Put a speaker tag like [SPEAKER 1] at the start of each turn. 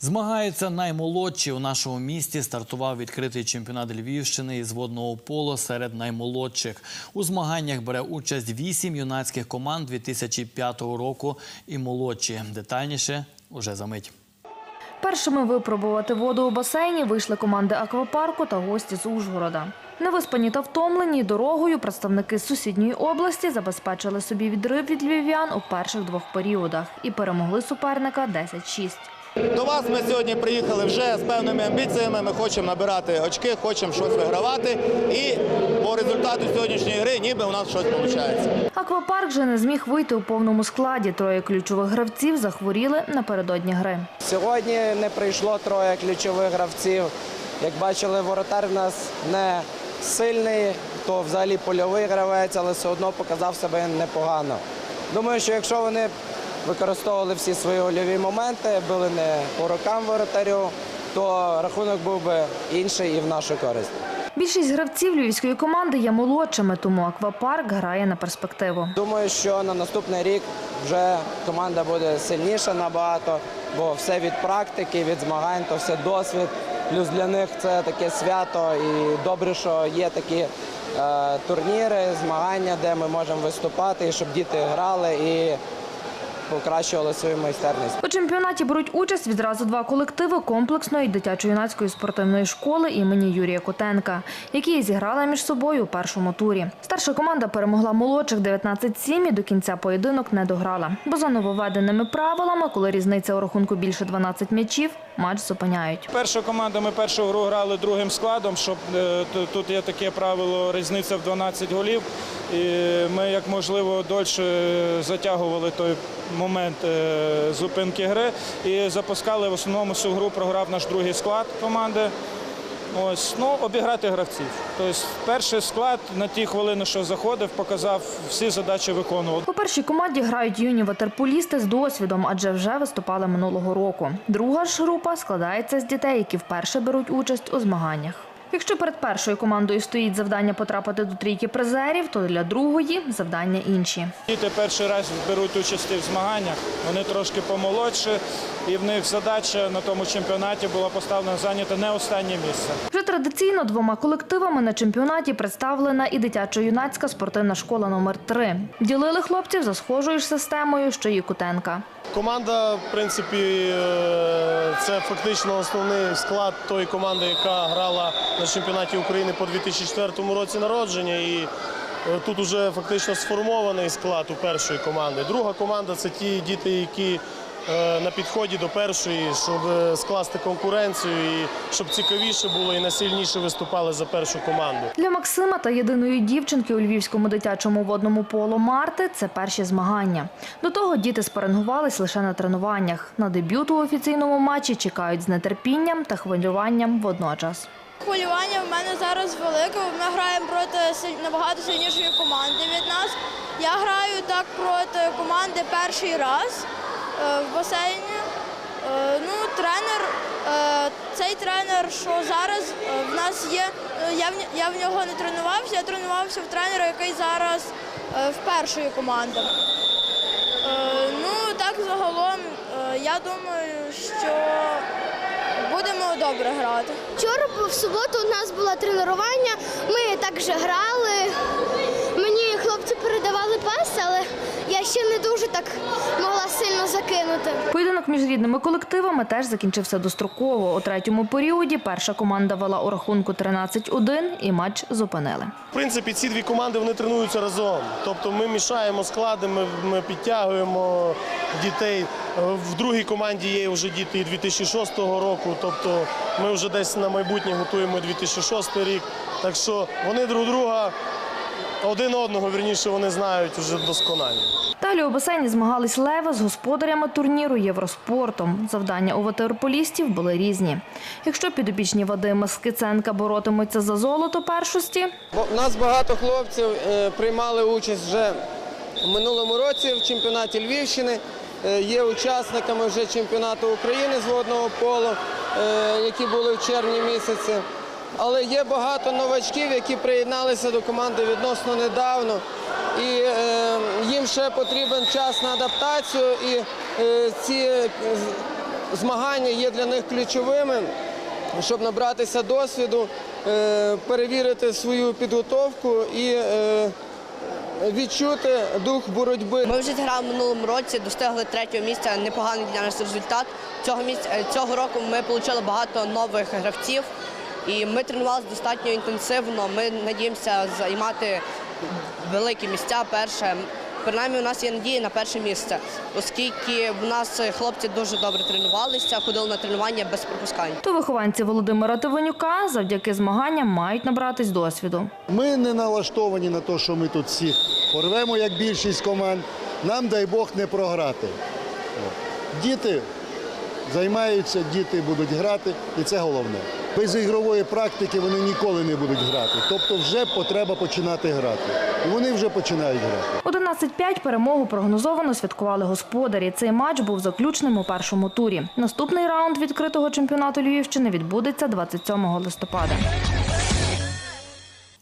[SPEAKER 1] Змагаються наймолодші у нашому місті. Стартував відкритий чемпіонат Львівщини із водного поло серед наймолодших. У змаганнях бере участь вісім юнацьких команд 2005 року і молодші. Детальніше уже за мить.
[SPEAKER 2] Першими випробувати воду у басейні вийшли команди аквапарку та гості з Ужгорода. Невиспані та втомлені дорогою представники сусідньої області забезпечили собі відрив від львів'ян у перших двох періодах і перемогли суперника 10-6.
[SPEAKER 3] До вас ми сьогодні приїхали вже з певними амбіціями. Ми хочемо набирати очки, хочемо щось вигравати. І по результату сьогоднішньої гри ніби у нас щось виходить.
[SPEAKER 2] Аквапарк же не зміг вийти у повному складі. Троє ключових гравців захворіли напередодні гри.
[SPEAKER 4] Сьогодні не прийшло троє ключових гравців. Як бачили, воротар в нас не сильний, то взагалі польовий гравець, але все одно показав себе непогано. Думаю, що якщо вони використовували всі свої гольові моменти, били не по рукам воротарю, то рахунок був би інший і в нашу користь.
[SPEAKER 2] Більшість гравців львівської команди є молодшими, тому аквапарк грає на перспективу.
[SPEAKER 4] Думаю, що на наступний рік вже команда буде сильніша набагато, бо все від практики, від змагань, то все досвід. Плюс для них це таке свято, і добре, що є такі е, турніри, змагання, де ми можемо виступати, щоб діти грали і покращували свою майстерність.
[SPEAKER 2] У чемпіонаті беруть участь відразу два колективи комплексної дитячо-юнацької спортивної школи імені Юрія Котенка, які зіграли між собою у першому турі. Старша команда перемогла молодших 19-7 і до кінця поєдинок не дограла. Бо за нововведеними правилами, коли різниця у рахунку більше 12 м'ячів, матч зупиняють.
[SPEAKER 5] Перша команда, ми першу гру грали другим складом, щоб е, тут є таке правило різниця в 12 голів. І ми як можливо дольше затягували той момент е, зупинки гри і запускали в основному всю гру програв наш другий склад команди. Ось, ну, обіграти гравців. Тобто перший склад на ті хвилини, що заходив, показав всі задачі виконував.
[SPEAKER 2] У першій команді грають юні ватерполісти з досвідом, адже вже виступали минулого року. Друга ж група складається з дітей, які вперше беруть участь у змаганнях. Якщо перед першою командою стоїть завдання потрапити до трійки призерів, то для другої завдання інші.
[SPEAKER 5] Діти перший раз беруть участь в змаганнях, вони трошки помолодші, і в них задача на тому чемпіонаті була поставлена зайняти не останнє місце.
[SPEAKER 2] Вже традиційно двома колективами на чемпіонаті представлена і дитячо-юнацька спортивна школа номер 3 Ділили хлопців за схожою ж системою, що і Кутенка.
[SPEAKER 6] Команда, в принципі, е, це фактично основний склад тої команди, яка грала на чемпіонаті України по 2004 році народження. І е, тут вже фактично сформований склад у першої команди. Друга команда це ті діти, які е, на підході до першої, щоб е, скласти конкуренцію і щоб цікавіше було і насильніше виступали за першу команду.
[SPEAKER 2] Для Максима та єдиної дівчинки у львівському дитячому водному поло Марти це перші змагання. До того діти спарингувались лише на тренуваннях. На дебют у офіційному матчі чекають з нетерпінням та хвилюванням водночас.
[SPEAKER 7] Хвилювання в мене зараз велике. Ми граємо проти набагато сильнішої команди від нас. Я граю так проти команди перший раз е, в басейні. Е, Ну, тренер, е, цей тренер, що зараз в нас є, я в, нього не тренувався, я тренувався в тренера, який зараз в першої команди. Ну, так загалом, я думаю, що будемо добре грати.
[SPEAKER 8] Вчора в суботу у нас було тренування. Ми також грали. Мені хлопці передавали пас, але я ще не дуже так могла сильно закинути.
[SPEAKER 2] Поєдинок між рідними колективами теж закінчився достроково. У третьому періоді перша команда вела у рахунку 13-1 і матч зупинили.
[SPEAKER 6] В принципі, ці дві команди вони тренуються разом. Тобто ми мішаємо склади, ми, ми підтягуємо дітей. В другій команді є вже діти і 2006 року. Тобто ми вже десь на майбутнє готуємо 2006 рік. Так що вони друг друга один одного, вірніше, вони знають вже досконально.
[SPEAKER 2] Далі у басейні змагались леви з господарями турніру Євроспортом. Завдання у ватерполістів були різні. Якщо підопічні Вадима Скиценка боротимуться за золото першості,
[SPEAKER 4] в нас багато хлопців е, приймали участь вже в минулому році в чемпіонаті Львівщини. Е, Є учасниками вже чемпіонату України з водного полу, е, які були в червні місяці. Але є багато новачків, які приєдналися до команди відносно недавно. І е, їм ще потрібен час на адаптацію. І ці змагання є для них ключовими, щоб набратися досвіду, перевірити свою підготовку і е, відчути дух боротьби.
[SPEAKER 9] Ми вже зіграли в минулому році, достигли третього місця. Непоганий для нас результат. Цього місця цього року ми отримали багато нових гравців, і ми тренувалися достатньо інтенсивно. Ми надіємося займати великі місця. Перше, принаймні, у нас є надія на перше місце, оскільки в нас хлопці дуже добре тренувалися, ходили на тренування без пропускань.
[SPEAKER 2] То вихованці Володимира Тивонюка завдяки змаганням мають набратись досвіду.
[SPEAKER 10] Ми не налаштовані на те, що ми тут всіх порвемо, як більшість команд. Нам, дай Бог, не програти. Діти займаються, діти будуть грати, і це головне. Без ігрової практики вони ніколи не будуть грати. Тобто вже потреба починати грати. Вони вже починають грати.
[SPEAKER 2] 11-5 перемогу прогнозовано святкували господарі. Цей матч був заключним у першому турі. Наступний раунд відкритого чемпіонату Львівщини відбудеться 27 листопада.